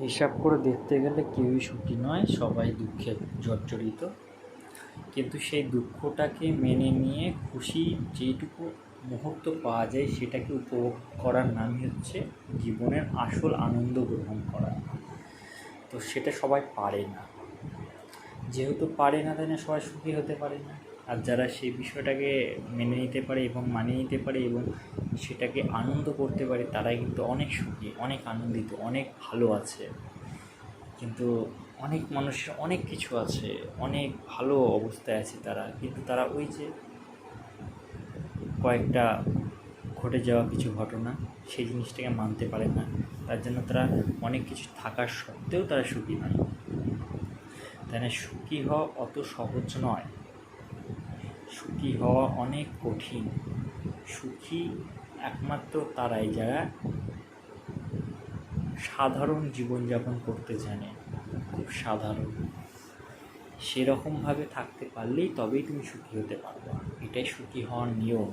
হিসাব করে দেখতে গেলে কেউই সুখী নয়, সবাই দুঃখে জর্জরিত। কিন্তু সেই দুঃখটাকে মেনে নিয়ে খুশি যেটুকু মুহূর্ত পাওয়া যায়, সেটাকে উপভোগ করার নামই হচ্ছে জীবনের আসল আনন্দ গ্রহণ করা। তো সেটা সবাই পারে না। যেহেতু পারে না, তাই না সবাই সুখী হতে পারে না? আর যারা সেই বিষয়টাকে মেনে নিতে পারে এবং মানিয়ে নিতে পারে এবং সেটাকে আনন্দ করতে পারে, তারাই কিন্তু অনেক সুখী, অনেক আনন্দিত, অনেক ভালো আছে। কিন্তু অনেক মানুষের অনেক কিছু আছে, অনেক ভালো অবস্থায় আছে তারা। কিন্তু তারা ওই যে কয়েকটা ঘটে যাওয়া কিছু ঘটনা, সেই জিনিসটাকে মানতে পারে না। তার জন্য তারা অনেক কিছু থাকার সত্ত্বেও তারা সুখী নয়। তাই না? সুখী হওয়া অত সহজ নয়। সুখী হওয়া অনেক কঠিন। সুখী একমাত্র তারাই যারা সাধারণ জীবনযাপন করতে জানে, খুব সাধারণ। সেরকমভাবে থাকতে পারলেই তবেই তুমি সুখী হতে পারবে। এটাই সুখী হওয়ার নিয়ম।